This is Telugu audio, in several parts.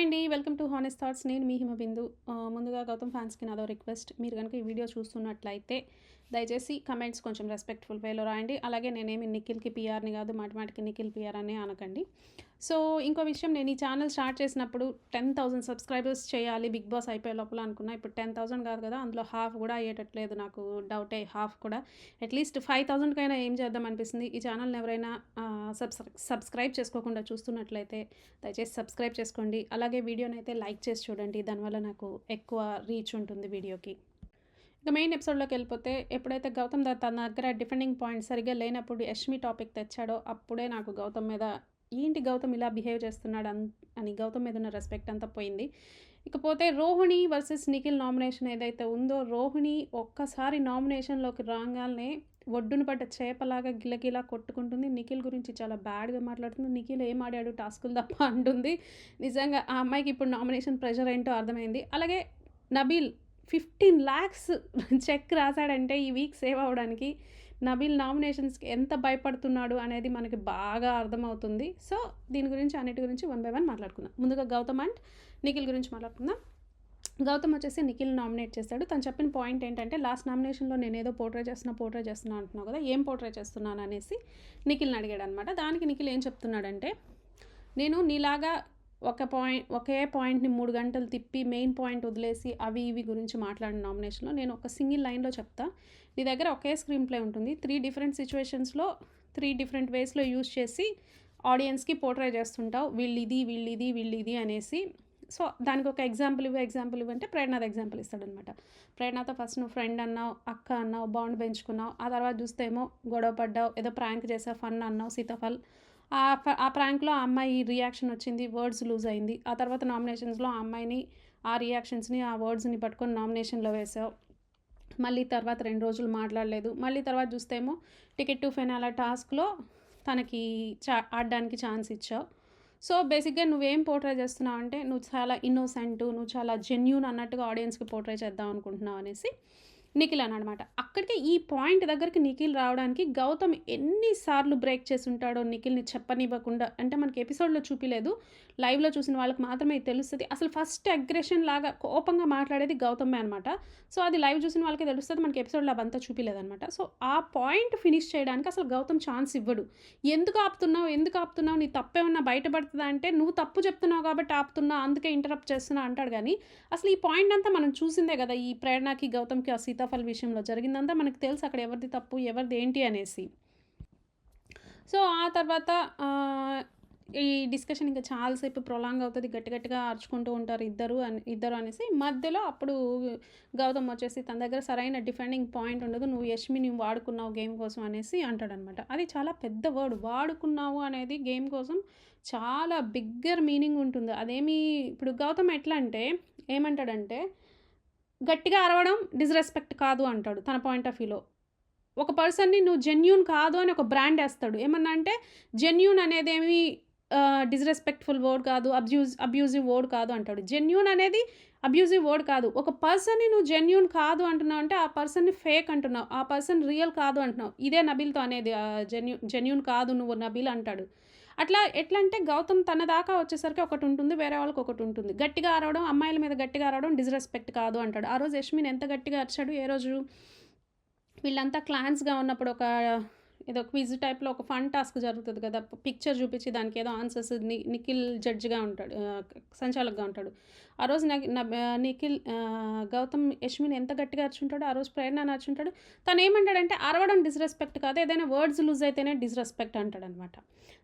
హాయ్ అండి. వెల్కమ్ టు హానెస్ థాట్స్ నేను మీ హిమబిందు. బిందు ముందుగా గౌతమ్ ఫ్యాన్స్కి నాదో రిక్వెస్ట్. మీరు కనుక ఈ వీడియో చూస్తున్నట్లయితే దయచేసి కమెంట్స్ కొంచెం రెస్పెక్ట్ఫుల్ వేలో రాయండి. అలాగే నేనేమి నిఖిల్కి పిఆర్ని కాదు మాటిమాటికి నిఖిల్ పిఆర్ అని అనకండి. సో ఇంకో విషయం నేను ఈ ఛానల్ స్టార్ట్ చేసినప్పుడు టెన్ థౌసండ్ సబ్స్క్రైబర్స్ చేయాలి బిగ్ బాస్ అయిపోయే లోపల అనుకున్నా. ఇప్పుడు టెన్ థౌసండ్ కాదు కదా అందులో హాఫ్ కూడా అయ్యేటట్లేదు నాకు డౌటే హాఫ్ కూడా. అట్లీస్ట్ ఫైవ్ థౌసండ్కైనా ఏం చేద్దాం అనిపిస్తుంది. ఈ ఛానల్ని ఎవరైనా సబ్స్ సబ్స్క్రైబ్ చేసుకోకుండా చూస్తున్నట్లయితే దయచేసి సబ్స్క్రైబ్ చేసుకోండి. అలాగే వీడియోని అయితే లైక్ చేసి చూడండి. దానివల్ల నాకు ఎక్కువ రీచ్ ఉంటుంది వీడియోకి. ఇక మెయిన్ ఎపిసోడ్లోకి వెళ్ళిపోతే ఎప్పుడైతే గౌతమ్ దా తన దగ్గర డిఫెండింగ్ పాయింట్ సరిగ్గా లేనప్పుడు యష్మి టాపిక్ తెచ్చాడో అప్పుడే నాకు గౌతమ్ మీద ఏంటి గౌతమ్ ఇలా బిహేవ్ చేస్తున్నాడు అని గౌతమ్ మీద ఉన్న రెస్పెక్ట్ అంతా పోయింది. ఇకపోతే రోహిణి వర్సెస్ నిఖిల్ నామినేషన్ ఏదైతే ఉందో రోహిణి ఒక్కసారి నామినేషన్లోకి రాగానే ఒడ్డున పడ్డ చేపలాగా గిలగిలా కొట్టుకుంటుంది. నిఖిల్ గురించి చాలా బ్యాడ్గా మాట్లాడుతుంది. నిఖిల్ ఏం ఆడాడు టాస్కులు తప్ప అంటుంది. నిజంగా ఆ అమ్మాయికి ఇప్పుడు నామినేషన్ ప్రెషర్ ఏంటో అర్థమైంది. అలాగే నబీల్ ఫిఫ్టీన్ ల్యాక్స్ చెక్ రాశాడంటే ఈ వీక్ సేవ్ అవ్వడానికి నబీల్ నామినేషన్స్కి ఎంత భయపడుతున్నాడు అనేది మనకి బాగా అర్థమవుతుంది. సో దీని గురించి అన్నిటి గురించి వన్ బై వన్ మాట్లాడుకుందాం. ముందుగా గౌతమ్ అండ్ నిఖిల్ గురించి మాట్లాడుకుందాం. గౌతమ్ వచ్చేసి నిఖిల్ నామినేట్ చేశాడు తను చెప్పిన పాయింట్ ఏంటంటే లాస్ట్ నామినేషన్లో నేను ఏదో పోర్ట్రే చేస్తున్నా పోర్ట్రే చేస్తున్నా అంటున్నావు కదా ఏం పోర్ట్రే చేస్తున్నాను అనేసి నిఖిల్ని అడిగాడు అనమాట దానికి నిఖిల్ ఏం చెప్తున్నాడంటే నేను నీలాగా ఒక పాయింట్ ఒకే పాయింట్ని మూడు గంటలు తిప్పి మెయిన్ పాయింట్ వదిలేసి అవి ఇవి గురించి మాట్లాడిన నామినేషన్లో నేను ఒక సింగిల్ లైన్లో చెప్తా. నీ దగ్గర ఒకే స్క్రీన్ ప్లే ఉంటుంది. త్రీ డిఫరెంట్ సిచ్యువేషన్స్లో త్రీ డిఫరెంట్ వేస్లో యూజ్ చేసి ఆడియన్స్కి పోర్ట్రే చేస్తుంటావు. వీళ్ళు ఇది వీళ్ళు ఇది వీళ్ళు ఇది అనేసి. సో దానికి ఒక ఎగ్జాంపుల్ ఇవి ఎగ్జాంపుల్ ఇవ్వంటే ప్రేరణ ఎగ్జాంపుల్ ఇస్తాడనమాట. ప్రేరణతో ఫస్ట్ నువ్వు ఫ్రెండ్ అన్నావు అక్క అన్నావు బాండ్ పెంచుకున్నావు. ఆ తర్వాత చూస్తే ఏమో గొడవ పడ్డావు ఏదో ప్రాంక్ చేసావు ఫన్ అన్నావు సీతాఫల్. ఆ ప్రాంక్లో ఆ అమ్మాయి రియాక్షన్ వచ్చింది వర్డ్స్ లూజ్ అయింది. ఆ తర్వాత నామినేషన్స్లో ఆ అమ్మాయిని ఆ రియాక్షన్స్ని ఆ వర్డ్స్ని పట్టుకొని నామినేషన్లో వేసావు మళ్ళీ తర్వాత రెండు రోజులు మాట్లాడలేదు. మళ్ళీ తర్వాత చూస్తేమో టికెట్ టు ఫెనాలా టాస్క్లో తనకి చా ఆడడానికి ఛాన్స్ ఇచ్చావు. సో బేసిక్గా నువ్వేం పోర్ట్రే చేస్తున్నావు అంటే నువ్వు చాలా ఇన్నోసెంట్ నువ్వు చాలా జెన్యూన్ అన్నట్టుగా ఆడియన్స్కి పోర్ట్రే చేద్దాం అనుకుంటున్నావు అనేసి నిఖిల్ అని అనమాట అక్కడికి ఈ పాయింట్ దగ్గరికి నిఖిల్ రావడానికి గౌతమ్ ఎన్నిసార్లు బ్రేక్ చేసి ఉంటాడో నిఖిల్ని చెప్పనివ్వకుండా అంటే మనకి ఎపిసోడ్లో చూపిలేదు లైవ్లో చూసిన వాళ్ళకి మాత్రమే తెలుస్తుంది. అసలు ఫస్ట్ అగ్రెషన్ లాగా కోపంగా మాట్లాడేది గౌతమే అనమాట సో అది లైవ్ చూసిన వాళ్ళకి తెలుస్తుంది మనకి ఎపిసోడ్లో అవంతా చూపిలేదనమాట సో ఆ పాయింట్ ఫినిష్ చేయడానికి అసలు గౌతమ్ ఛాన్స్ ఇవ్వడు. ఎందుకు ఆపుతున్నావు? ఎందుకు ఆపుతున్నావు? నీ తప్పేమన్నా బయటపడుతుందా అంటే నువ్వు తప్పు చెప్తున్నావు కాబట్టి ఆపుతున్నా అందుకే ఇంటరప్ట్ చేస్తున్నా అంటాడు కానీ అసలు ఈ పాయింట్ అంతా మనం చూసిందే కదా ఈ ప్రేరణకి గౌతమ్కి ఆ సీతాఫల్ విషయంలో జరిగిందంతా మనకు తెలుసు అక్కడ ఎవరిది తప్పు ఎవరిది ఏంటి అనేసి. సో ఆ తర్వాత ఈ డిస్కషన్ ఇంకా చాలాసేపు ప్రొలాంగ్ అవుతుంది గట్టి గట్టిగా అరుచుకుంటూ ఉంటారు ఇద్దరు అని ఇద్దరు అనేసి. మధ్యలో అప్పుడు గౌతమ్ వచ్చేసి తన దగ్గర సరైన డిఫెండింగ్ పాయింట్ ఉండదు నువ్వు యష్మిని వాడుకున్నావు గేమ్ కోసం అనేసి అంటాడనమాట. అది చాలా పెద్ద వర్డ్. వాడుకున్నావు అనేది గేమ్ కోసం చాలా బిగ్గర్ మీనింగ్ ఉంటుంది. అదేమి ఇప్పుడు గౌతమ్ ఎట్లా అంటే ఏమంటాడంటే గట్టిగా అరవడం డిస్రెస్పెక్ట్ కాదు అంటాడు తన పాయింట్ ఆఫ్ వ్యూలో ఒక పర్సన్ని నువ్వు జెన్యూన్ కాదు అని ఒక బ్రాండ్ వేస్తాడు. ఏమన్నా అంటే జెన్యూన్ అనేది డిస్రెస్పెక్ట్ఫుల్ వర్డ్ కాదు అబ్యూజ్ అబ్యూజివ్ వర్డ్ కాదు అంటాడు. జెన్యూన్ అనేది అబ్యూజివ్ వర్డ్ కాదు. ఒక పర్సన్ని నువ్వు జెన్యూన్ కాదు అంటున్నావు అంటే ఆ పర్సన్ని ఫేక్ అంటున్నావు. ఆ పర్సన్ రియల్ కాదు అంటున్నావు. ఇదే నబీల్తో అనేది జెన్యూ జెన్యూన్ కాదు నువ్వు నబీల్ అంటాడు. అట్లా ఎట్లా అంటే గౌతమ్ తన దాకా వచ్చేసరికి ఒకటి ఉంటుంది వేరే వాళ్ళకి ఒకటి ఉంటుంది గట్టిగా అరవడం అమ్మాయిల మీద గట్టిగా అరవడం డిస్రెస్పెక్ట్ కాదు అంటాడు. ఆ రోజు యష్మిన్ ఎంత గట్టిగా అరిచాడు? ఏ రోజు వీళ్ళంతా క్లాన్స్గా ఉన్నప్పుడు ఒక ఏదో క్విజ్ టైప్లో ఒక ఫన్ టాస్క్ జరుగుతుంది కదా పిక్చర్ చూపించి దానికి ఏదో ఆన్సర్స్ని నిఖిల్ జడ్జిగా ఉంటాడు సంచాలకుగా ఉంటాడు. ఆ రోజు న- నిఖిల్ గౌతమ్ యష్మిని ఎంత గట్టిగా అర్చుంటాడో ఆ రోజు ప్రేరణ అర్చుంటాడు. తను ఏమంటాడంటే అరవడం డిస్రెస్పెక్ట్ కాదు ఏదైనా వర్డ్స్ లూజ్ అయితేనే డిస్రెస్పెక్ట్ అంటాడనమాట.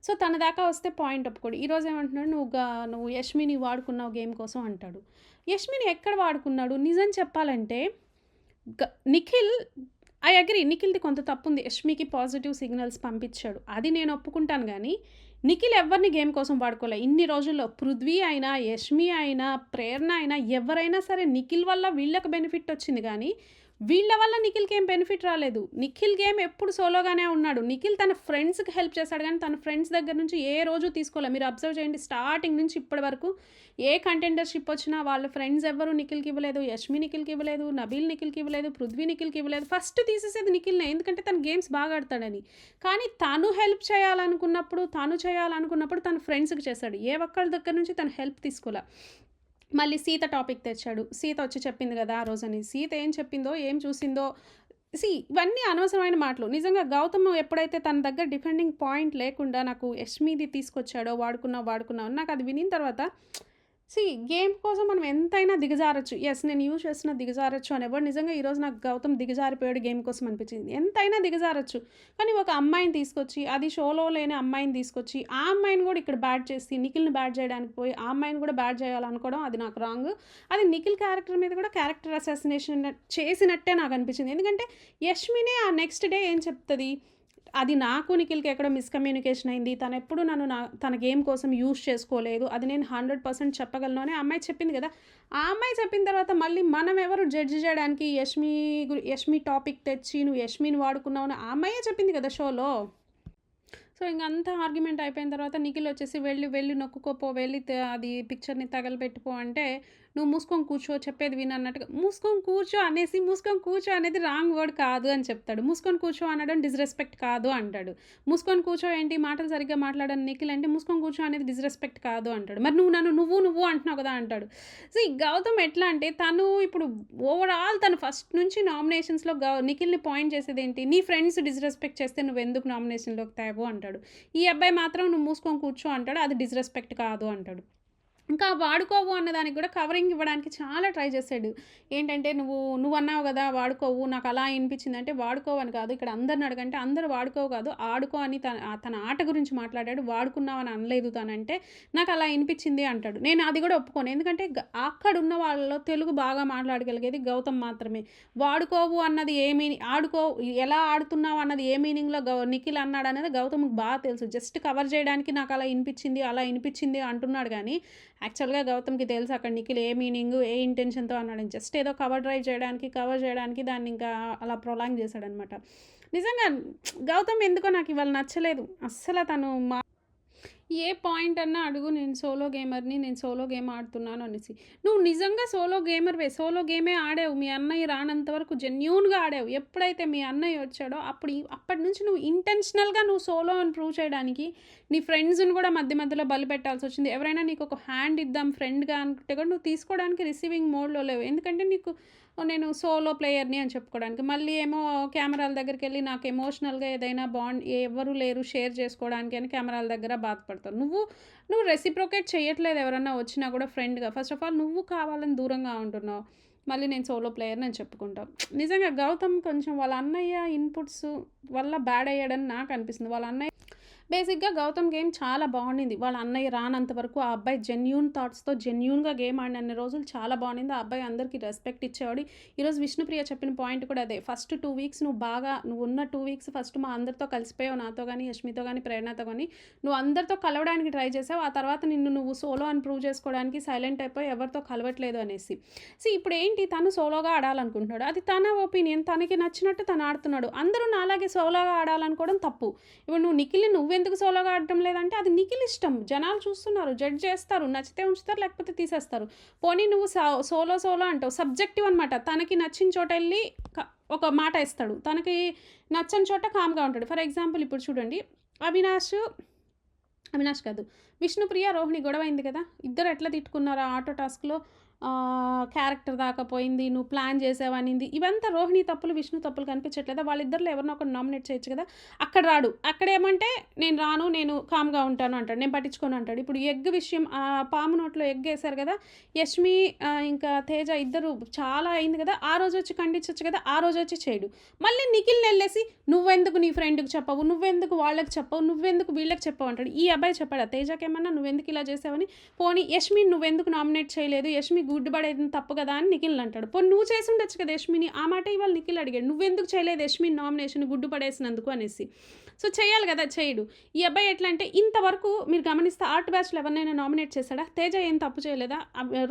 సో తన దాకా వస్తే పాయింట్ ఒప్పుకోడు. ఈరోజు ఏమంటున్నాడు నువ్వు నువ్వు యష్మిని వాడుకున్నావు గేమ్ కోసం అంటాడు. యష్మిని ఎక్కడ వాడుకున్నాడు? నిజం చెప్పాలంటే గ- నిఖిల్ ఐ అగ్రి నిఖిల్ది కొంత తప్పు ఉంది యష్మికి పాజిటివ్ సిగ్నల్స్ పంపించాడు. అది నేను ఒప్పుకుంటాను కానీ నిఖిల్ ఎవరిని గేమ్ కోసం వాడుకోలే. ఇన్ని రోజుల్లో పృథ్వీ అయినా యష్మి అయినా ప్రేరణ అయినా ఎవరైనా సరే నిఖిల్ వల్ల వీళ్ళకి బెనిఫిట్ వచ్చింది కానీ వీళ్ళ వల్ల నిఖిల్కి ఏం బెనిఫిట్ రాలేదు. నిఖిల్ గేమ్ ఎప్పుడు సోలోగానే ఉన్నాడు. నిఖిల్ తన ఫ్రెండ్స్కి హెల్ప్ చేశాడు కానీ తన ఫ్రెండ్స్ దగ్గర నుంచి ఏ రోజు తీసుకోలే. మీరు అబ్జర్వ్ చేయండి స్టార్టింగ్ నుంచి ఇప్పటి వరకు ఏ కంటెండర్షిప్ వచ్చినా వాళ్ళ ఫ్రెండ్స్ ఎవ్వరు నిఖిల్కి ఇవ్వలేదు. యష్మి నిఖిల్కి ఇవ్వలేదు నబీల్ నిఖిల్కి ఇవ్వలేదు పృథ్వీ నిఖిల్కి ఇవ్వలేదు. ఫస్ట్ తీసేసేది నిఖిల్నే ఎందుకంటే తన గేమ్స్ బాగా ఆడతాడని. కానీ తను హెల్ప్ చేయాలనుకున్నప్పుడు తను చేయాలనుకున్నప్పుడు తన ఫ్రెండ్స్కి చేశాడు. ఏ ఒక్కళ్ళ దగ్గర నుంచి తను హెల్ప్ తీసుకోలే. మళ్ళీ సీత టాపిక్ తెచ్చాడు. సీత వచ్చి చెప్పింది కదా ఆ రోజని. సీత ఏం చెప్పిందో ఏం చూసిందో? సి ఇవన్నీ అనవసరమైన మాటలు. నిజంగా గౌతమ్ ఎప్పుడైతే తన దగ్గర డిఫెండింగ్ పాయింట్ లేకుండా నాకు యష్మీది తీసుకొచ్చాడో వాడుకున్నా వాడుకున్నావు నాకు అది వినిన తర్వాత సి గేమ్ కోసం మనం ఎంతైనా దిగజారచ్చు. ఎస్ నేను యూజ్ చేస్తున్న దిగజారచ్చు అని ఎవరు నిజంగా ఈరోజు నాకు గౌతమ్ దిగజారిపోయాడు గేమ్ కోసం అనిపించింది. ఎంతైనా దిగజారచ్చు. కానీ ఒక అమ్మాయిని తీసుకొచ్చి అది షోలో లేని అమ్మాయిని తీసుకొచ్చి ఆ అమ్మాయిని కూడా ఇక్కడ బ్యాట్ చేసి నిఖిల్ని బ్యాట్ చేయడానికి పోయి ఆ అమ్మాయిని కూడా బ్యాట్ చేయాలనుకోవడం అది నాకు రాంగ్ అది నిఖిల్ క్యారెక్టర్ మీద కూడా క్యారెక్టర్ అసాసినేషన్ చేసినట్టే నాకు అనిపించింది. ఎందుకంటే యష్మినే ఆ నెక్స్ట్ డే ఏం చెప్తుంది? అది నాకు నిఖిల్కి ఎక్కడ మిస్కమ్యూనికేషన్ అయింది. తను ఎప్పుడు నన్ను నా తన గేమ్ కోసం యూజ్ చేసుకోలేదు. అది నేను హండ్రెడ్ పర్సెంట్ చెప్పగలను అని అమ్మాయి చెప్పింది కదా. ఆ అమ్మాయి చెప్పిన తర్వాత మళ్ళీ మనం ఎవరు జడ్జి చేయడానికి యష్మి యష్మి టాపిక్ తెచ్చి నువ్వు యష్మిని వాడుకున్నావు అని ఆ అమ్మాయే చెప్పింది కదా షోలో. సో ఇంకంతా ఆర్గ్యుమెంట్ అయిపోయిన తర్వాత నిఖిల్ వచ్చేసి వెళ్ళి వెళ్ళి నొక్కుకోపో వెళ్ళి అది పిక్చర్ని తగలబెట్టుకో అంటే నువ్వు మూసుకొని కూర్చో చెప్పేది విను అన్నట్టుగా. మూసుకొని కూర్చో అనేసి మూసుకొని కూర్చో అనేది రాంగ్ వర్డ్ కాదు అని చెప్తాడు. మూసుకొని కూర్చో అనడం డిస్రెస్పెక్ట్ కాదు అంటాడు. మూసుకొని కూర్చో ఏంటి? మాటలు సరిగ్గా మాట్లాడని నిఖిల్ అంటే మూసుకొని కూర్చో అనేది డిస్రెస్పెక్ట్ కాదు అంటాడు. మరి నువ్వు నన్ను నువ్వు నువ్వు అంటున్నావు కదా అంటాడు. సో ఈ గౌతమ్ ఎట్లా అంటే తను ఇప్పుడు ఓవరాల్ తను ఫస్ట్ నుంచి నామినేషన్స్లో గౌ నిఖిల్ని పాయింట్ చేసేది ఏంటి? నీ ఫ్రెండ్స్ డిస్రెస్పెక్ట్ చేస్తే నువ్వు ఎందుకు నామినేషన్లోకి తేవు అంటాడు. ఈ అబ్బాయి మాత్రం నువ్వు మూసుకొని కూర్చో అంటాడు. అది డిస్రెస్పెక్ట్ కాదు అంటాడు. ఇంకా వాడుకోవు అన్నదానికి కూడా కవరింగ్ ఇవ్వడానికి చాలా ట్రై చేశాడు ఏంటంటే నువ్వు నువ్వు అన్నావు కదా వాడుకోవు నాకు అలా అనిపించింది అంటే వాడుకోవని కాదు. ఇక్కడ అందరిని అడగంటే అందరు వాడుకోవు కాదు. ఆడుకో అని తన తన ఆట గురించి మాట్లాడాడు. వాడుకున్నావు అని అనలేదు తనంటే నాకు అలా అనిపించింది అంటాడు. నేను అది కూడా ఒప్పుకోను. ఎందుకంటే అక్కడ ఉన్న వాళ్ళలో తెలుగు బాగా మాట్లాడగలిగేది గౌతమ్ మాత్రమే. వాడుకోవు అన్నది ఏ మీనింగ్ ఆడుకో ఎలా ఆడుతున్నావు అన్నది ఏ మీనింగ్లో గౌ నిఖిల్ అన్నాడు అనేది గౌతమ్కి బాగా తెలుసు. జస్ట్ కవర్ చేయడానికి నాకు అలా వినిపించింది అలా వినిపించింది అంటున్నాడు కానీ యాక్చువల్గా గౌతమ్కి తెలుసు అక్కడ నిఖిల్ ఏ మీనింగ్ ఏ ఇంటెన్షన్తో అన్నాడు. జస్ట్ ఏదో కవర్ డ్రైవ్ చేయడానికి కవర్ చేయడానికి దాన్ని ఇంకా అలా ప్రొలాంగ్ చేశాడనమాట నిజంగా గౌతమ్ ఎందుకో నాకు ఇవాళ నచ్చలేదు. అస్సలు తను మా ఏ పాయింట్ అన్నా అడుగు నేను సోలో గేమర్ని నేను సోలో గేమ్ ఆడుతున్నాను అనేసి. నువ్వు నిజంగా సోలో గేమర్వే సోలో గేమే ఆడావు మీ అన్నయ్య రానంత వరకు జెన్యున్గా ఆడావు. ఎప్పుడైతే మీ అన్నయ్య వచ్చాడో అప్పుడు అప్పటి నుంచి నువ్వు ఇంటెన్షనల్గా నువ్వు సోలో అని ప్రూవ్ చేయడానికి నీ ఫ్రెండ్స్ని కూడా మధ్య మధ్యలో బలి పెట్టాల్సి వచ్చింది. ఎవరైనా నీకు ఒక హ్యాండ్ ఇద్దాం ఫ్రెండ్గా అనుకుంటే కూడా నువ్వు తీసుకోవడానికి రిసీవింగ్ మోడ్లో లేవు. ఎందుకంటే నీకు నేను సోలో ప్లేయర్ని అని చెప్పుకోవడానికి. మళ్ళీ ఏమో కెమెరాల దగ్గరికి వెళ్ళి నాకు ఎమోషనల్గా ఏదైనా బాండ్ ఎవరు లేరు షేర్ చేసుకోవడానికి అని కెమెరాల దగ్గర బాధపడతావు నువ్వు నువ్వు రెసిప్రోకేట్ చేయట్లేదు ఎవరన్నా వచ్చినా కూడా ఫ్రెండ్గా ఫస్ట్ ఆఫ్ ఆల్ నువ్వు కావాలని దూరంగా ఉంటున్నావు. మళ్ళీ నేను సోలో ప్లేయర్ అని చెప్పుకుంటాం. నిజంగా గౌతమ్ కొంచెం వాళ్ళ అన్నయ్య ఇన్పుట్స్ వల్ల బ్యాడ్ అయ్యాడని నాకు అనిపిస్తుంది. వాళ్ళ అన్నయ్య బేసిక్గా గౌతమ్ గేమ్ చాలా బాగుండింది. వాళ్ళ అన్నయ్య రానంత వరకు ఆ అబ్బాయి జెన్యున్ థాట్స్తో జెన్యున్గా గేమ్ ఆడిన రోజులు చాలా బాగుండింది. ఆ అబ్బాయి అందరికీ రెస్పెక్ట్ ఇచ్చేవాడు. ఈరోజు విష్ణుప్రియ చెప్పిన పాయింట్ కూడా అదే. ఫస్ట్ టూ వీక్స్ నువ్వు బాగా నువ్వు ఉన్న టూ వీక్స్ ఫస్ట్ మా అందరితో కలిసిపోయావు. నాతో కానీ యష్మితో కానీ ప్రేరణతో కానీ నువ్వు అందరితో కలవడానికి ట్రై చేసావు. ఆ తర్వాత నిన్ను నువ్వు సోలో అని ప్రూవ్ చేసుకోవడానికి సైలెంట్ అయిపోయి ఎవరితో కలవట్లేదు అనేసి. సో ఇప్పుడు ఏంటి? తను సోలోగా ఆడాలనుకుంటున్నాడు. అది తన ఒపీనియన్ తనకి నచ్చినట్టు తను ఆడుతున్నాడు. అందరూ నాలాగే సోలోగా ఆడాలనుకోవడం తప్పు. ఇప్పుడు నువ్వు నిఖిల్ నువ్వెందుకు సోలోగా ఆడటం లేదంటే అది నిఖిల్ ఇష్టం. జనాలు చూస్తున్నారు జడ్జ్ చేస్తారు నచ్చితే ఉంచుతారు లేకపోతే తీసేస్తారు. పోనీ నువ్వు సో- సోలో సోలో అంటావు. సబ్జెక్టివ్ అనమాట తనకి నచ్చిన చోట వెళ్ళి ఒక మాట ఇస్తాడు. తనకి నచ్చని చోట కామ్గా ఉంటాడు. ఫర్ ఎగ్జాంపుల్ ఇప్పుడు చూడండి. అవినాష్ అవినాష్ కాదు. విష్ణుప్రియ రోహిణి గొడవ అయింది కదా? ఇద్దరు ఎట్లా తిట్టుకున్నారు? ఆటో టాస్క్లో క్యారెక్టర్ దాకా పోయింది నువ్వు ప్లాన్ చేసావనింది ఇవంతా రోహిణి తప్పులు విష్ణు తప్పులు కనిపించట్లేదా? వాళ్ళిద్దరిలో ఎవరినో ఒకరు నామినేట్ చేయొచ్చు కదా? అక్కడ రాడు. అక్కడ ఏమంటే నేను రాను నేను కామ్గా ఉంటాను అంటాడు. నేను పట్టించుకోను అంటాడు. ఇప్పుడు ఎగ్ విషయం ఆ పాము నోట్లో ఎగ్ వేశారు కదా? యష్మి ఇంకా తేజ ఇద్దరు చాలా అయింది కదా? ఆ రోజు వచ్చి ఖండించవచ్చు కదా? ఆ రోజు వచ్చి చేయడు. మళ్ళీ నిఖిల్ వెళ్ళేసి నువ్వెందుకు నీ ఫ్రెండ్కి చెప్పవు? నువ్వెందుకు వాళ్ళకి చెప్పవు? నువ్వెందుకు వీళ్ళకి చెప్పవు? అంటాడు. ఈ అబ్బాయి చెప్పాడు తేజకి ఏమన్నా నువ్వెందుకు ఇలా చేసావని? పోనీ యష్మి నువ్వెందుకు నామినేట్ చేయలేదు? యష్మి గుడ్ పడేది తప్పు కదా అని నిఖిల్ అంటాడు. పోనీ నువ్వు చేసి ఉండొచ్చు కదా యష్మిని? ఆ మాట ఇవాళ నిఖిల్ అడిగాడు. నువ్వెందుకు చేయలేదు యష్మిని నామినేషన్ గుడ్డు పడేసినందుకు అనేసి. సో చేయాలి కదా చేయడు. ఈ అబ్బాయి ఎట్లా అంటే ఇంతవరకు మీరు గమనిస్తే ఆర్ట్ బ్యాచ్లో ఎవరినైనా నామినేట్ చేశాడా? తేజ ఏం తప్పు చేయలేదా?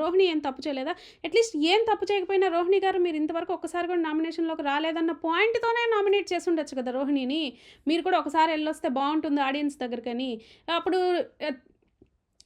రోహిణి ఏం తప్పు చేయలేదా? అట్లీస్ట్ ఏం తప్పు చేయకపోయినా రోహిణి గారు మీరు ఇంతవరకు ఒకసారి కూడా నామినేషన్లోకి రాలేదన్న పాయింట్తోనే నామినేట్ చేసి ఉండొచ్చు కదా రోహిణిని. మీరు కూడా ఒకసారి వెళ్ళొస్తే బాగుంటుంది ఆడియన్స్ దగ్గరకని. అప్పుడు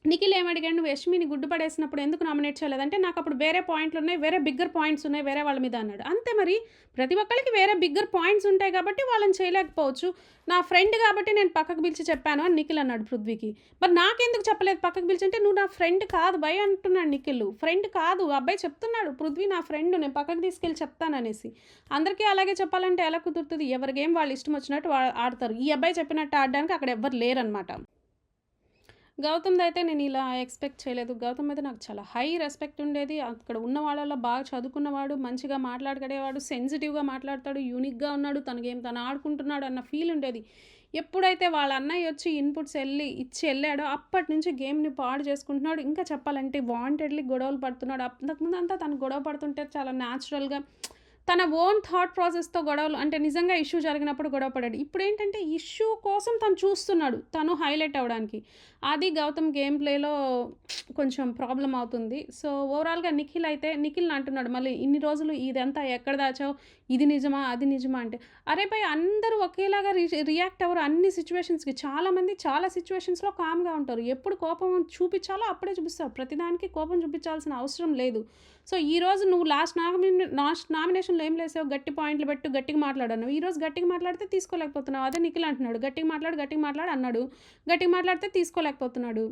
నిఖిల్ ఏమడిగాడు? నువ్వు యష్మిని గుడ్డు పడేసినప్పుడు ఎందుకు నామినేట్ చేయలేదంటే నాకు అప్పుడు వేరే పాయింట్లు ఉన్నాయి వేరే బిగ్గర్ పాయింట్స్ ఉన్నాయి వేరే వాళ్ళ మీద అన్నాడు. అంతే మరి. ప్రతి ఒక్కరికి వేరే బిగ్గర్ పాయింట్స్ ఉంటాయి కాబట్టి వాళ్ళని చేయలేకపోవచ్చు. నా ఫ్రెండ్ కాబట్టి నేను పక్కకు పిలిచి చెప్పాను అని నిఖిల్ అన్నాడు పృథ్వీకి. మరి నాకెందుకు చెప్పలేదు పక్కకు పిలిచి అంటే నువ్వు నా ఫ్రెండ్ కాదు భయ అంటున్నాడు నిఖిల్. ఫ్రెండ్ కాదు అబ్బాయి చెప్తున్నాడు పృథ్వీ నా ఫ్రెండ్ నేను పక్కకు తీసుకెళ్ళి చెప్తాననేసి అందరికీ అలాగే చెప్పాలంటే ఎలా కుదురుతుంది? ఎవరి గేమ్ వాళ్ళు ఇష్టం వచ్చినట్టు ఆడతారు. ఈ అబ్బాయి చెప్పినట్టు ఆడడానికి అక్కడ ఎవ్వరు లేరనమాట గౌతమ్ది అయితే నేను ఇలా ఎక్స్పెక్ట్ చేయలేదు. గౌతమ్ అయితే నాకు చాలా హై రెస్పెక్ట్ ఉండేది. అక్కడ ఉన్న వాళ్ళలో బాగా చదువుకున్నవాడు మంచిగా మాట్లాడగడేవాడు సెన్సిటివ్గా మాట్లాడతాడు యూనిక్గా ఉన్నాడు తన గేమ్ తను ఆడుకుంటున్నాడు అన్న ఫీల్ ఉండేది. ఎప్పుడైతే వాళ్ళ అన్నయ్య వచ్చి ఇన్పుట్స్ వెళ్ళి ఇచ్చి వెళ్ళాడో అప్పటి నుంచి గేమ్ని పాడు చేసుకుంటున్నాడు. ఇంకా చెప్పాలంటే వాంటెడ్లీ గొడవలు పడుతున్నాడు. అంతకుముందు అంతా తను గొడవ పడుతుంటే చాలా న్యాచురల్గా తన ఓన్ థాట్ ప్రాసెస్తో గొడవలు అంటే నిజంగా ఇష్యూ జరిగినప్పుడు గొడవ పడాడు. ఇప్పుడు ఏంటంటే ఇష్యూ కోసం తను చూస్తున్నాడు తను హైలైట్ అవ్వడానికి. అది గౌతమ్ గేమ్ ప్లేలో కొంచెం ప్రాబ్లం అవుతుంది. సో ఓవరాల్గా నిఖిల్ అయితే నిఖిల్ అంటున్నాడు మళ్ళీ ఇన్ని రోజులు ఇదంతా ఎక్కడ దాచావు? ఇది నిజమా? అది నిజమా? అంటే అరే పై అందరూ ఒకేలాగా రి రియాక్ట్ అవ్వరు అన్ని సిచ్యువేషన్స్కి. చాలామంది చాలా సిచ్యువేషన్స్లో కామ్గా ఉంటారు. ఎప్పుడు కోపం చూపించాలో అప్పుడే చూపిస్తారు. ప్రతిదానికి కోపం చూపించాల్సిన అవసరం లేదు. సో ఈ రోజు నువ్వు లాస్ట్ నామినే లాస్ట్ నామినేషన్లో ఏం లేసావు? గట్టి పాయింట్లు పెట్టు గట్టిగా మాట్లాడను. ఈరోజు గట్టిగా మాట్లాడితే తీసుకోలేకపోతున్నావు. అదే నిఖిల్ అంటున్నాడు. గట్టిగా మాట్లాడు గట్టిగా మాట్లాడు అన్నాడు. గట్టిగా మాట్లాడితే తీసుకోలేకపోతున్నాడు.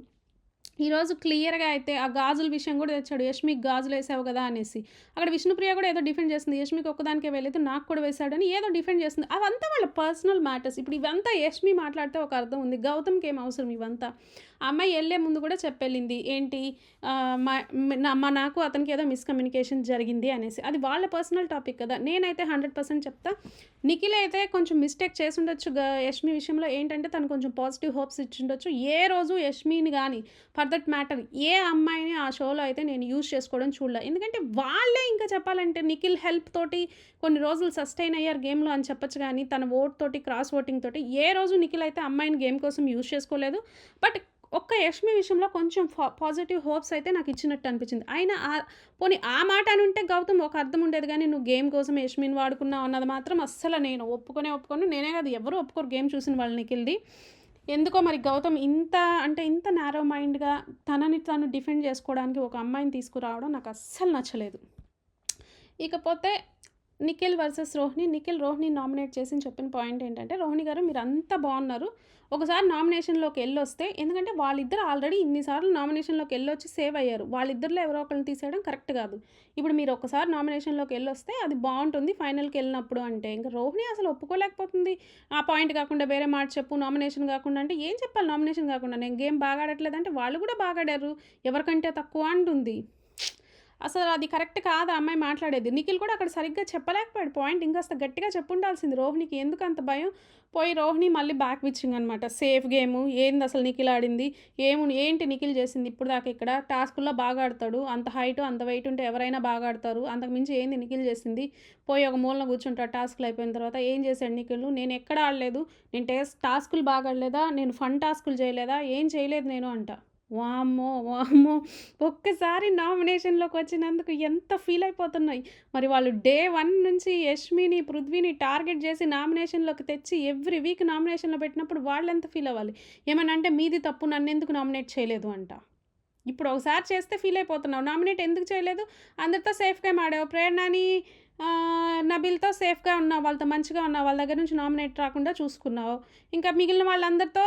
ఈరోజు క్లియర్గా అయితే ఆ గాజుల విషయం కూడా తెచ్చాడు. యష్మికి గాజులు వేసావు కదా అనేసి. అక్కడ విష్ణుప్రియ కూడా ఏదో డిఫెండ్ చేస్తుంది యష్మికి ఒక్కదానికే వెళ్ళేది నాకు కూడా వేశాడని ఏదో డిఫెండ్ చేస్తుంది అవంతా వాళ్ళ పర్సనల్ మ్యాటర్స్. ఇప్పుడు ఇవంతా యష్మి మాట్లాడితే ఒక అర్థం ఉంది. గౌతమ్కి ఏం అవసరం ఇవంతా? అమ్మాయి వెళ్ళే ముందు కూడా చెప్పెళ్ళింది ఏంటి మా నా- నాకు అతనికి ఏదో మిస్కమ్యూనికేషన్ జరిగింది అనేసి. అది వాళ్ళ పర్సనల్ టాపిక్ కదా. నేనైతే హండ్రెడ్ పర్సెంట్ చెప్తా. నిఖిల్ అయితే కొంచెం మిస్టేక్ చేసి ఉండొచ్చు యష్మి విషయంలో ఏంటంటే తను కొంచెం పాజిటివ్ హోప్స్ ఇచ్చి ఉండొచ్చు ఏ రోజు యష్మిని కానీ ఫర్ దట్ మ్యాటర్ ఏ అమ్మాయిని ఆ షోలో అయితే నేను యూజ్ చేసుకోవడం చూడలే. ఎందుకంటే వాళ్ళే ఇంకా చెప్పాలంటే నిఖిల్ హెల్ప్ తోటి కొన్ని రోజులు సస్టైన్ అయ్యారు గేమ్లో అని చెప్పొచ్చు కానీ తన ఓట్ తోటి క్రాస్ ఓటింగ్ తోటి ఏ రోజు నిఖిల్ అయితే అమ్మాయిని గేమ్ కోసం యూజ్ చేసుకోలేదు. బట్ ఒక్క యష్మి విషయంలో కొంచెం పాజిటివ్ హోప్స్ అయితే నాకు ఇచ్చినట్టు అనిపించింది. అయినా ఆ- పోనీ ఆ మాట అని ఉంటే గౌతమ్ ఒక అర్థం ఉండేది కానీ నువ్వు గేమ్ కోసం యష్మిని వాడుకున్నావు అన్నది మాత్రం అస్సలు నేను ఒప్పుకొనే ఒప్పుకోను. నేనే కాదు ఎవరు ఒప్పుకోరు గేమ్ చూసిన వాళ్ళని నిఖిల్ది. ఎందుకో మరి గౌతమ్ ఇంత అంటే ఇంత నారో మైండ్గా తనని తను డిఫెండ్ చేసుకోవడానికి ఒక అమ్మాయిని తీసుకురావడం నాకు అస్సలు నచ్చలేదు. ఇకపోతే నిఖిల్ వర్సెస్ రోహిణి నిఖిల్ రోహిణి నామినేట్ చేసి చెప్పిన పాయింట్ ఏంటంటే రోహిణి గారు మీరు అంతా బాగున్నారు. ఒకసారి నామినేషన్లోకి వెళ్ళొస్తే ఎందుకంటే వాళ్ళిద్దరు ఆల్రెడీ ఇన్నిసార్లు నామినేషన్లోకి వెళ్ళొచ్చి సేవ్ అయ్యారు. వాళ్ళిద్దరిలో ఎవరో ఒకరిని తీసేయడం కరెక్ట్ కాదు. ఇప్పుడు మీరు ఒకసారి నామినేషన్లోకి వెళ్ళొస్తే అది బాగుంటుంది ఫైనల్కి వెళ్ళినప్పుడు అంటే. ఇంకా రోహిణి అసలు ఒప్పుకోలేకపోతుంది. ఆ పాయింట్ కాకుండా వేరే మాట చెప్పు నామినేషన్ కాకుండా అంటే ఏం చెప్పాలి నామినేషన్ కాకుండా? నేను గేమ్ బాగా ఆడట్లేదు అంటే వాళ్ళు కూడా బాగా ఆడారు. ఎవరికంటే తక్కువ అంటుంది. అసలు అది కరెక్ట్ కాదు? ఆ అమ్మాయి మాట్లాడేది. నిఖిల్ కూడా అక్కడ సరిగ్గా చెప్పలేకపోయాడు. పాయింట్ ఇంకాస్త గట్టిగా చెప్పుండాల్సింది రోహిణికి. ఎందుకు అంత భయం? పోయి రోహిణి మళ్ళీ బ్యాక్ పిచ్చింగ్ అనమాట సేఫ్ గేమ్. ఏంది అసలు నిఖిల్ ఆడింది? ఏము ఏంటి నిఖిల్ చేసింది? ఇప్పుడు దాకా ఇక్కడ టాస్కుల్లో బాగా ఆడతాడు. అంత హైట్ అంత వెయిట్ ఉంటే ఎవరైనా బాగా ఆడతారు. అంతకు మించి ఏంది నిఖిల్ చేసింది? పోయి ఒక మూలన కూర్చుంటాడు టాస్క్లు అయిపోయిన తర్వాత ఏం చేశాడు నిఖిల్? నేను ఎక్కడ ఆడలేదు? నేను టేస్ టాస్కులు బాగా ఆడలేదా? నేను ఫన్ టాస్కులు చేయలేదా? ఏం చేయలేదు నేను అంట. వామ్మో వామ్మో. ఒక్కసారి నామినేషన్లోకి వచ్చినందుకు ఎంత ఫీల్ అయిపోతున్నాయి. మరి వాళ్ళు డే వన్ నుంచి యష్మిని పృథ్వీని టార్గెట్ చేసి నామినేషన్లోకి తెచ్చి ఎవ్రీ వీక్ నామినేషన్లో పెట్టినప్పుడు వాళ్ళు ఎంత ఫీల్ అవ్వాలి? ఏమని అంటే మీది తప్పు నన్ను ఎందుకు నామినేట్ చేయలేదు అంట. ఇప్పుడు ఒకసారి చేస్తే ఫీల్ అయిపోతున్నావు. నామినేట్ ఎందుకు చేయలేదు? అందరితో సేఫ్గా ఆడావు? ప్రేరణని నబిల్తో సేఫ్గా ఉన్నావు వాళ్ళతో మంచిగా ఉన్నావు వాళ్ళ దగ్గర నుంచి నామినేట్ రాకుండా చూసుకున్నావు. ఇంకా మిగిలిన వాళ్ళందరితో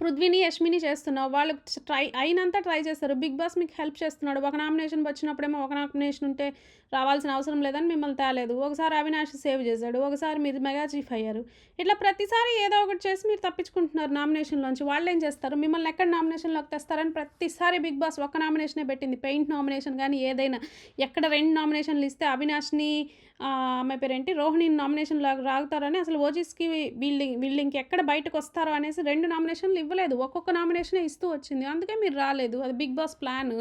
పృథ్వీని యష్మిని చేస్తున్నావు. వాళ్ళు ట్రై అయినంత ట్రై చేస్తారు. బిగ్ బాస్ మీకు హెల్ప్ చేస్తున్నాడు. ఒక నామినేషన్ వచ్చినప్పుడేమో ఒక నామినేషన్ ఉంటే రావాల్సిన అవసరం లేదని మిమ్మల్ని తేలేదు. ఒకసారి అవినాష్ సేవ్ చేశాడు. ఒకసారి మీరు మెగా చీఫ్ అయ్యారు. ఇట్లా ప్రతిసారి ఏదో ఒకటి చేసి మీరు తప్పించుకుంటున్నారు నామినేషన్లోంచి. వాళ్ళు ఏం చేస్తారు? మిమ్మల్ని ఎక్కడ నామినేషన్లోకి తెస్తారని ప్రతిసారి బిగ్ బాస్ ఒక నామినేషనే పెట్టింది. పెయింట్ నామినేషన్ కానీ ఏదైనా. ఎక్కడ రెండు నామినేషన్లు ఇస్తే అవినాష్ని ఆమె పేరేంటి? రోహిణి నామినేషన్ లాగా రాగుతారని అసలు ఓజీస్కి వీళ్ళు వీళ్ళు ఇంకెక్కడ బయటకు వస్తారో అనేసి రెండు నామినేషన్లు ఇవ్వలేదు. ఒక్కొక్క నామినేషనే ఇస్తూ వచ్చింది. అందుకే మీరు రాలేదు. అది బిగ్ బాస్ ప్లాన్.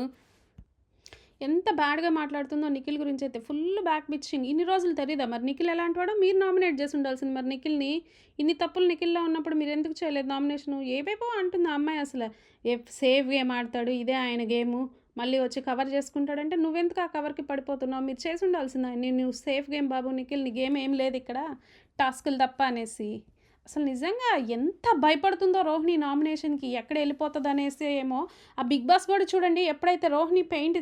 ఎంత బ్యాడ్గా మాట్లాడుతుందో నిఖిల్ గురించి అయితే ఫుల్ బ్యాక్ బిచ్చింగ్. ఇన్ని రోజులు తెలీదా? మరి నిఖిల్ ఎలాంటి వాడో మీరు నామినేట్ చేసి ఉండాల్సింది. మరి నిఖిల్ని ఇన్ని తప్పులు నిఖిల్లో ఉన్నప్పుడు మీరు ఎందుకు చేయలేదు నామినేషన్? ఏవేవో అంటుంది ఆ అమ్మాయి అసలు. ఏ సేఫ్ గేమ్ ఆడతాడు. ఇదే ఆయన గేము. మళ్ళీ వచ్చి కవర్ చేసుకుంటాడంటే నువ్వెందుకు ఆ కవర్కి పడిపోతున్నావు? మీరు చేసి ఉండాల్సిందా నేను సేఫ్ గేమ్ బాబు. నిఖిల్ నీ గేమ్ ఏం లేదు ఇక్కడ. టాస్కులు తప్ప అనేసి. అసలు నిజంగా ఎంత భయపడుతుందో రోహిణి నామినేషన్కి ఎక్కడ వెళ్ళిపోతుంది అనేసి ఏమో. ఆ బిగ్ బాస్ కూడా చూడండి ఎప్పుడైతే రోహిణి పెయింట్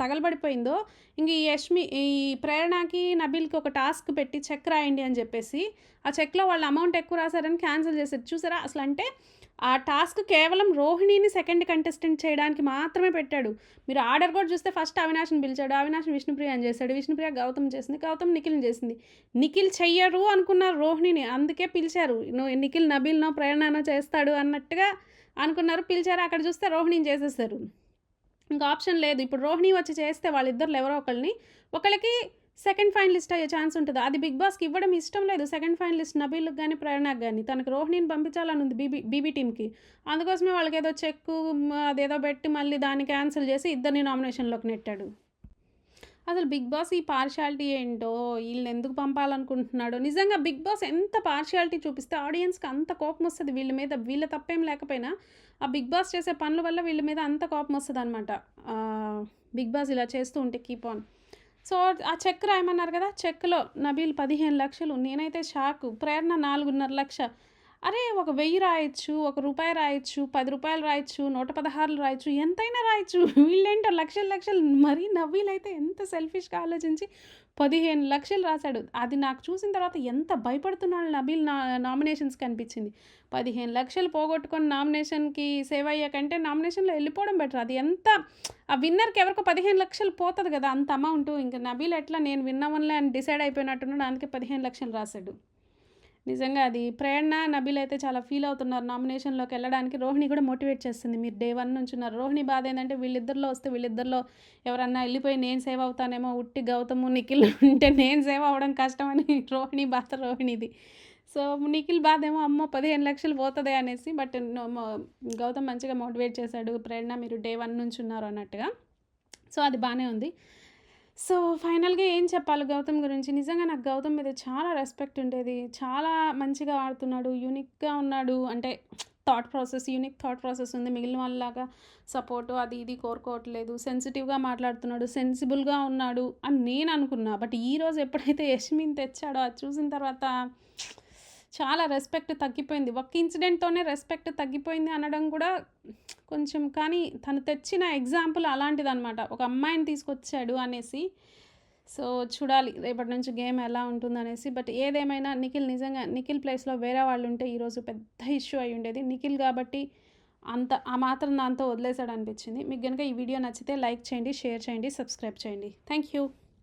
తగలబడిపోయిందో ఇంక ఈ యష్మి ఈ ప్రేరణకి నబీల్కి ఒక టాస్క్ పెట్టి చెక్ రాయండి అని చెప్పేసి ఆ చెక్లో వాళ్ళు అమౌంట్ ఎక్కువ రాశారని క్యాన్సిల్ చేశారు. చూసారా? అసలు అంటే ఆ టాస్క్ కేవలం రోహిణిని సెకండ్ కంటెస్టెంట్ చేయడానికి మాత్రమే పెట్టాడు. మీరు ఆర్డర్ కూడా చూస్తే ఫస్ట్ అవినాష్ని పిలిచాడు. అవినాష్ విష్ణుప్రియ అని చేశాడు. విష్ణుప్రియ గౌతమ్ చేసింది గౌతమ్ నిఖిల్ని చేసింది. నిఖిల్ చెయ్యరు అనుకున్నారు రోహిణిని అందుకే పిలిచారు. నువ్వు నిఖిల్ నబీల్నో ప్రేరణనో చేస్తాడు అన్నట్టుగా అనుకున్నారు. పిలిచారు. అక్కడ చూస్తే రోహిణిని చేసేస్తారు ఇంకా ఆప్షన్ లేదు. ఇప్పుడు రోహిణి వచ్చి చేస్తే వాళ్ళిద్దరు ఎవరో ఒకళ్ళని ఒకళ్ళకి సెకండ్ ఫైనలిస్ట్ అయ్యే ఛాన్స్ ఉంటుంది. అది బిగ్ బాస్కి ఇవ్వడం ఇష్టం లేదు. సెకండ్ ఫైనలిస్ట్ నబీల్కి కానీ ప్రేరణకు కానీ తనకు రోహిణిని పంపించాలని ఉంది బీబీ బీబీ టీమ్కి. అందుకోసమే వాళ్ళకి ఏదో చెక్ అదేదో పెట్టి మళ్ళీ దాన్ని క్యాన్సిల్ చేసి ఇద్దరిని నామినేషన్లోకి నెట్టాడు. అసలు బిగ్ బాస్ ఈ పార్షాలిటీ ఏంటో వీళ్ళని ఎందుకు పంపాలనుకుంటున్నాడో? నిజంగా బిగ్ బాస్ ఎంత పార్షియాలిటీ చూపిస్తే ఆడియన్స్కి అంత కోపం వస్తుంది వీళ్ళ మీద. వీళ్ళ తప్పేం లేకపోయినా ఆ బిగ్ బాస్ చేసే పనుల వల్ల వీళ్ళ మీద అంత కోపం వస్తుంది అనమాట బిగ్ బాస్ ఇలా చేస్తూ ఉంటే కీప్ ఆన్. సో ఆ చెక్ రాయమన్నారు కదా చెక్లో నబీల్ పదిహేను లక్షలు. నేనైతే షాక్. ప్రేరణ నాలుగున్నర లక్ష. అరే ఒక వెయ్యి రాయొచ్చు ఒక రూపాయి రాయొచ్చు పది రూపాయలు రాయొచ్చు నూట పదహారులు రాయొచ్చు ఎంతైనా రాయొచ్చు. వీళ్ళేంటో లక్షలు లక్షలు మరీ నవ్వీలైతే ఎంత సెల్ఫిష్గా ఆలోచించి పదిహేను లక్షలు రాశాడు. అది నాకు చూసిన తర్వాత ఎంత భయపడుతున్నాడు నబీల్ నా నామినేషన్స్కి అనిపించింది పదిహేను లక్షలు పోగొట్టుకొని నామినేషన్కి సేవ్ అయ్యా కంటే నామినేషన్లో వెళ్ళిపోవడం బెటర్. అది ఎంత ఆ విన్నర్కి ఎవరికో పదిహేను లక్షలు పోతుంది కదా అంత అమౌంట్ ఇంకా నబీల్ ఎట్లా నేను విన్నవన్లే అని డిసైడ్ అయిపోయినట్టున్నాడు అందుకే పదిహేను లక్షలు రాశాడు. నిజంగా అది ప్రేరణ నబీల్ అయితే చాలా ఫీల్ అవుతున్నారు నామినేషన్లోకి వెళ్ళడానికి. రోహిణి కూడా మోటివేట్ చేస్తుంది. మీరు డే వన్ నుంచి ఉన్నారు. రోహిణి బాధ ఏంటంటే వీళ్ళిద్దరిలో వస్తే వీళ్ళిద్దరిలో ఎవరన్నా వెళ్ళిపోయి నేను సేవ్ అవుతానేమో ఉట్టి గౌతము నిఖిల్ ఉంటే నేను సేవ్ అవ్వడం కష్టమని రోహిణి బాధ రోహిణిది. సో నిఖిల్ బాధ ఏమో అమ్మో పదిహేను లక్షలు పోతుంది అనేసి బట్ గౌతమ్ మంచిగా మోటివేట్ చేశాడు. ప్రేరణ మీరు డే వన్ నుంచి ఉన్నారు అన్నట్టుగా. సో అది బాగానే ఉంది. సో ఫైనల్గా ఏం చెప్పాలి గౌతమ్ గురించి? నిజంగా నాకు గౌతమ్ మీద చాలా రెస్పెక్ట్ ఉండేది. చాలా మంచిగా ఆడుతున్నాడు యూనిక్గా ఉన్నాడు. అంటే thought process unique thought process ఉంది. మిగిలిన వాళ్ళలాగా సపోర్టు అది ఇది కోరుకోవట్లేదు. సెన్సిటివ్గా మాట్లాడుతున్నాడు సెన్సిబుల్గా ఉన్నాడు అని నేను అనుకున్నా. బట్ ఈరోజు ఎప్పుడైతే యశ్మిన్ తెచ్చాడో అది చూసిన తర్వాత చాలా రెస్పెక్ట్ తగ్గిపోయింది. ఒక్క ఇన్సిడెంట్తోనే రెస్పెక్ట్ తగ్గిపోయింది అనడం కూడా కొంచెం కానీ తను తెచ్చిన ఎగ్జాంపుల్ అలాంటిది అనమాట ఒక అమ్మాయిని తీసుకొచ్చాడు అనేసి. సో చూడాలి రేపటి నుంచి గేమ్ ఎలా ఉంటుందనేసి. బట్ ఏదేమైనా నిఖిల్ నిజంగా నిఖిల్ ప్లేస్లో వేరే వాళ్ళు ఉంటే ఈరోజు పెద్ద ఇష్యూ అయి ఉండేది. నిఖిల్ కాబట్టి అంత ఆ మాత్రం దాంతో వదిలేసాడు అనిపించింది మీకు కనుక ఈ వీడియో నచ్చితే లైక్ చేయండి షేర్ చేయండి సబ్స్క్రైబ్ చేయండి. Thank you.